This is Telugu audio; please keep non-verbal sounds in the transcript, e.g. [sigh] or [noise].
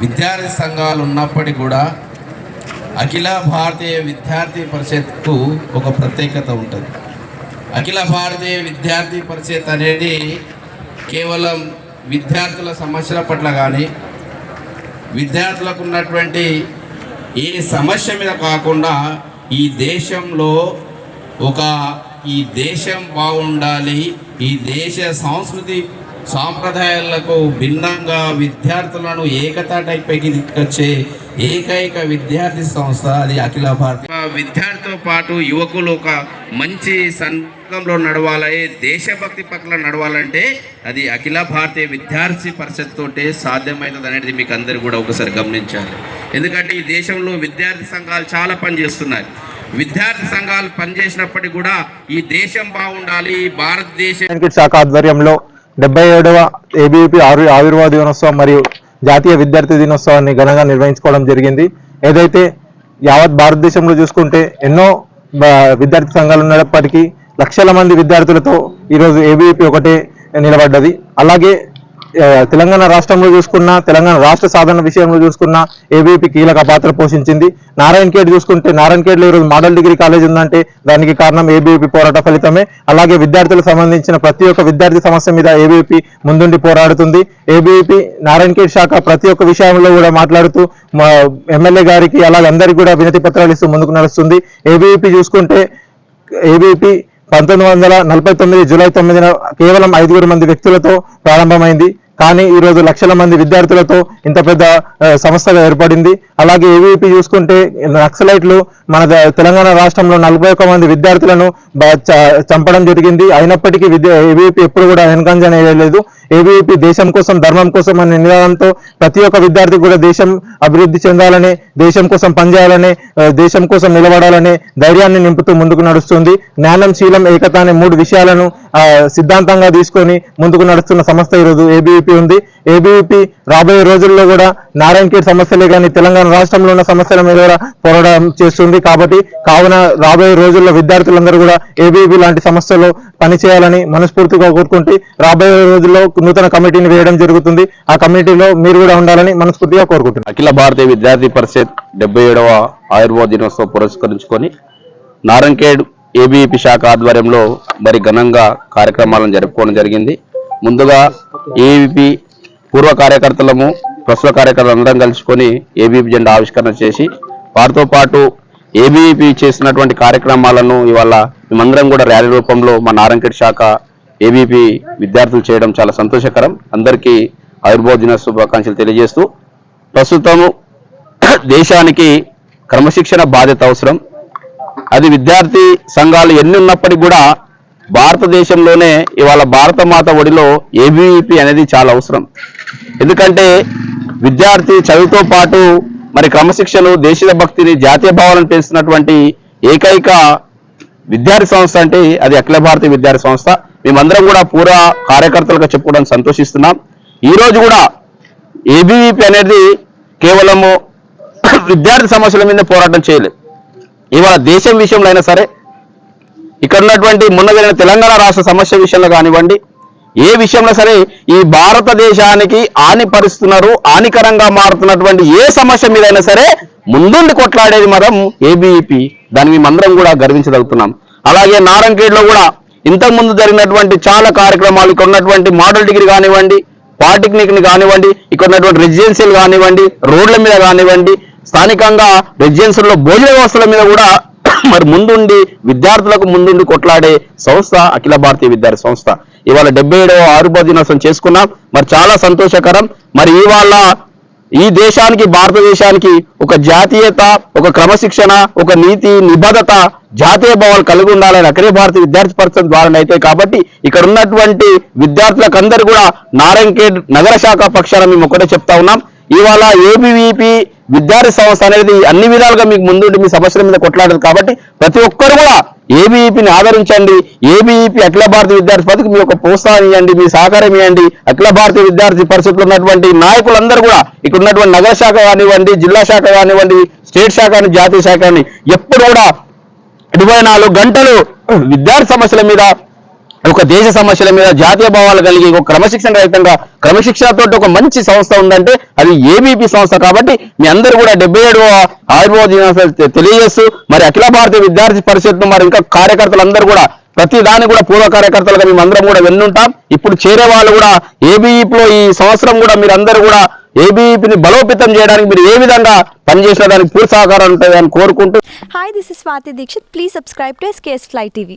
విద్యార్థి సంఘాలు ఉన్నప్పటికీ కూడా అఖిల భారతీయ విద్యార్థి పరిషత్కు ఒక ప్రత్యేకత ఉంటుంది. అఖిల భారతీయ విద్యార్థి పరిషత్ అనేది కేవలం విద్యార్థుల సమస్యల పట్ల కానీ విద్యార్థులకు ఉన్నటువంటి ఏ సమస్య మీద కాకుండా ఈ దేశంలో ఒక ఈ దేశం బాగుండాలి ఈ దేశ సంస్కృతి సాంప్రదాయాలకు భిన్నంగా విద్యార్థులను ఏకతాటైపైకి తీసుకొచ్చే ఏకైక విద్యార్థి సంస్థ అది అఖిల భారతీయ విద్యార్థితో పాటు యువకులు ఒక మంచి సంఘంలో నడవాలి దేశభక్తి పట్ల నడవాలంటే అది అఖిల భారతీయ విద్యార్థి పరిషత్ తోటే సాధ్యమవుతుంది అనేది మీకు అందరు కూడా ఒకసారి గమనించాలి. ఎందుకంటే ఈ దేశంలో విద్యార్థి సంఘాలు చాలా పనిచేస్తున్నాయి. విద్యార్థి సంఘాలు పనిచేసినప్పటికీ కూడా ఈ దేశం బాగుండాలి భారతదేశం ఆధ్వర్యంలో డెబ్బై ఏడవ ఏబీపీ ఆరు ఆవిర్భావ దినోత్సవం మరియు జాతీయ విద్యార్థి దినోత్సవాన్ని ఘనంగా నిర్వహించుకోవడం జరిగింది. ఏదైతే యావత్ భారతదేశంలో చూసుకుంటే ఎన్నో విద్యార్థి సంఘాలు ఉన్నప్పటికీ లక్షల మంది విద్యార్థులతో ఈరోజు ఏబీపీ ఒకటే నిలబడ్డది. అలాగే తెలంగాణ రాష్ట్రంలో చూసుకున్న తెలంగాణ రాష్ట్ర సాధన విషయంలో చూసుకున్న ఏబీపీ కీలక పాత్ర పోషించింది. నారాయణ ఖేడ్ చూసుకుంటే నారాయణ ఖేడ్లో ఈరోజు మోడల్ డిగ్రీ కాలేజ్ ఉందంటే దానికి కారణం ఏబీపీ పోరాట ఫలితమే. అలాగే విద్యార్థులకు సంబంధించిన ప్రతి ఒక్క విద్యార్థి సమస్య మీద ఏబీపీ ముందుండి పోరాడుతుంది. ఏబీపీ నారాయణ ఖేడ్ శాఖ ప్రతి ఒక్క విషయంలో కూడా మాట్లాడుతూ ఎమ్మెల్యే గారికి అలాగే అందరికీ కూడా వినతి పత్రాలు ఇస్తూ ముందుకు నడుస్తుంది. ఏబీపీ చూసుకుంటే ఏబీపీ పంతొమ్మిది వందల నలభై తొమ్మిది జూలై తొమ్మిదిన కేవలం ఐదుగురు మంది వ్యక్తులతో ప్రారంభమైంది. కానీ ఈరోజు లక్షల మంది విద్యార్థులతో ఇంత పెద్ద సంస్థగా ఏర్పడింది. అలాగే ఏవీపీ చూసుకుంటే నక్సలైట్లు మన ద- తెలంగాణ రాష్ట్రంలో నలభై ఒక్క మంది విద్యార్థులను చ- చంపడం జరిగింది. అయినప్పటికీ విద్య ఏవీపీ ఎప్పుడు కూడా వెనకంజన వేయలేదు ఏబీవీపీ దేశం కోసం ధర్మం కోసం అనే నినాదంతో ప్రతి ఒక్క విద్యార్థి కూడా దేశం అభివృద్ధి చెందాలని దేశం కోసం పనిచేయాలని దేశం కోసం నిలబడాలనే ధైర్యాన్ని నింపుతూ ముందుకు నడుస్తుంది. జ్ఞానం శీలం ఏకత అనే మూడు విషయాలను సిద్ధాంతంగా తీసుకొని ముందుకు నడుస్తున్న సంస్థ ఈరోజు ఏబీవీపీ ఉంది. ఏబీవీపీ రాబోయే రోజుల్లో కూడా నారాయణ ఖేడ్ సమస్యలే కానీ తెలంగాణ రాష్ట్రంలో ఉన్న సమస్యల మీద కూడా పోరాటం చేస్తుంది కాబట్టి కావున రాబోయే రోజుల్లో విద్యార్థులందరూ కూడా ఏబీవీపీ లాంటి సంస్థలో పనిచేయాలని మనస్ఫూర్తిగా కోరుకుంటూ రాబోయే రోజుల్లో నూతన కమిటీని వేయడం జరుగుతుంది. ఆ కమిటీలో మీరు కూడా ఉండాలని మనస్ఫూర్తిగా కోరుకుంటున్నాను అఖిల భారతీయ విద్యార్థి పరిషత్ డెబ్బై ఏడవ ఆయుర్వేద దినోత్సవం పురస్కరించుకొని నారంకేడ్ ఏబీఈపీ శాఖ ఆధ్వర్యంలో మరి ఘనంగా కార్యక్రమాలను జరుపుకోవడం జరిగింది. ముందుగా ఏబీపీ పూర్వ కార్యకర్తలము ప్రస్తుత కార్యకర్తలు అందరం కలుసుకొని ఏబీపీ జెండా ఆవిష్కరణ చేసి వారితో పాటు ఏబీఈపీ చేసినటువంటి కార్యక్రమాలను ఇవాళ మేమందరం కూడా ర్యాలీ రూపంలో మా నారంకెట్ శాఖ ఏబీపీ విద్యార్థులు చేయడం చాలా సంతోషకరం. అందరికీ ఆయుర్వేద దిన శుభాకాంక్షలు తెలియజేస్తూ ప్రస్తుతము దేశానికి క్రమశిక్షణ బాధ్యత అవసరం. అది విద్యార్థి సంఘాలు ఎన్ని ఉన్నప్పటికీ కూడా భారతదేశంలోనే ఇవాళ భారత మాత ఒడిలో ఏబీవీపీ అనేది చాలా అవసరం. ఎందుకంటే విద్యార్థి చదువుతో పాటు మరి క్రమశిక్షణను దేశ భక్తిని జాతీయ భావాలను పెంచినటువంటి ఏకైక విద్యార్థి సంస్థ అంటే అది అఖిల భారతీయ విద్యార్థి సంస్థ. మేమందరం కూడా పూర్వ కార్యకర్తలుగా చెప్పుకోవడానికి సంతోషిస్తున్నాం. ఈరోజు కూడా ఏబీవీపీ అనేది కేవలము విద్యార్థి సమస్యల మీద పోరాటం చేయలేదు. ఇవాళ దేశం విషయంలో అయినా సరే ఇక్కడ ఉన్నటువంటి మొన్న జరిగిన తెలంగాణ రాష్ట్ర సమస్య విషయంలో కానివ్వండి ఏ విషయంలో సరే ఈ భారతదేశానికి హాని పరుస్తున్నారు హానికరంగా మారుతున్నటువంటి ఏ సమస్య మీదైనా సరే ముందుండి కొట్లాడేది మనం ఏబీఈపీ దాన్ని మేమందరం కూడా గర్వించగలుగుతున్నాం అలాగే నారంకేడ్లో కూడా ఇంతకు ముందు జరిగినటువంటి చాలా కార్యక్రమాలు ఇక్కడ ఉన్నటువంటి మోడల్ డిగ్రీ కానివ్వండి పాలిటెక్నిక్ని కానివ్వండి ఇక్కడ ఉన్నటువంటి రెసిడెన్షియల్ కానివ్వండి రోడ్ల మీద కానివ్వండి స్థానికంగా రెసిడెన్షియల్లో భోజన వ్యవస్థల మీద కూడా [coughs] మరి ముందుండి విద్యార్థులకు ముందుండి కొట్లాడే సంస్థ అఖిల భారతీయ విద్యార్థి సంస్థ. ఇవాళ డెబ్బై ఏడవ ఆరుబో దినోత్సవం చేసుకున్నాం. మరి చాలా సంతోషకరం. మరి ఇవాళ ఈ దేశానికి భారతదేశానికి ఒక జాతీయత ఒక క్రమశిక్షణ ఒక నీతి నిబద్ధత జాతీయ భావాలు కలిగి ఉండాలని అఖిల భారతీయ విద్యార్థి పరిషత్ ద్వారా అయితే కాబట్టి ఇక్కడ ఉన్నటువంటి విద్యార్థులకు అందరూ కూడా నారాయణఖేడ్ నగర శాఖ పక్షాన మేము ఒకటే చెప్తా ఉన్నాం. ఇవాళ ఏబీవీపీ విద్యార్థి సంస్థ అనేది అన్ని విధాలుగా మీకు ముందుండి మీ సమస్యల మీద కొట్లాడదు కాబట్టి ప్రతి ఒక్కరు కూడా ఏబీఈపీని ఆదరించండి. ఏబీఈపీ అఖిల భారతీయ విద్యార్థి పరిషత్కు మీ యొక్క ప్రోత్సాహం ఇవ్వండి మీ సహకారం ఇవ్వండి. అఖిల భారతీయ విద్యార్థి పరిషత్లో ఉన్నటువంటి నాయకులందరూ కూడా ఇక్కడ ఉన్నటువంటి నగర శాఖ కానివ్వండి జిల్లా శాఖ కానివ్వండి స్టేట్ శాఖ అని జాతీయ శాఖ అని ఎప్పుడు కూడా ఇరవై నాలుగు గంటలు విద్యార్థి సమస్యల మీద ఒక దేశ సమస్యల మీద జాతీయ భావాలు కలిగి ఒక క్రమశిక్షణ రహితంగా క్రమశిక్షణతో ఒక మంచి సంస్థ ఉందంటే అది ఏబీపీ సంస్థ కాబట్టి మీ అందరూ కూడా డెబ్బై ఏడవ ఆయుర్వేద దినోత్సవం తెలియజేస్తూ మరి అఖిల భారతీయ విద్యార్థి పరిషత్ను మరి ఇంకా కార్యకర్తలందరూ కూడా ప్రతి దాని కూడా పూర్వ కార్యకర్తలుగా మేము అందరం కూడా వెన్నుంటాం ఇప్పుడు చేరే వాళ్ళు కూడా ఏబీఈపీలో ఈ సంవత్సరం కూడా మీరు అందరూ కూడా ఏబీఈపీని బలోపేతం చేయడానికి మీరు ఏ విధంగా పనిచేసిన దానికి పూర్తి సహకారం ఉంటుందని కోరుకుంటూ hi this is Swathi Dikshit please subscribe to SKS fly TV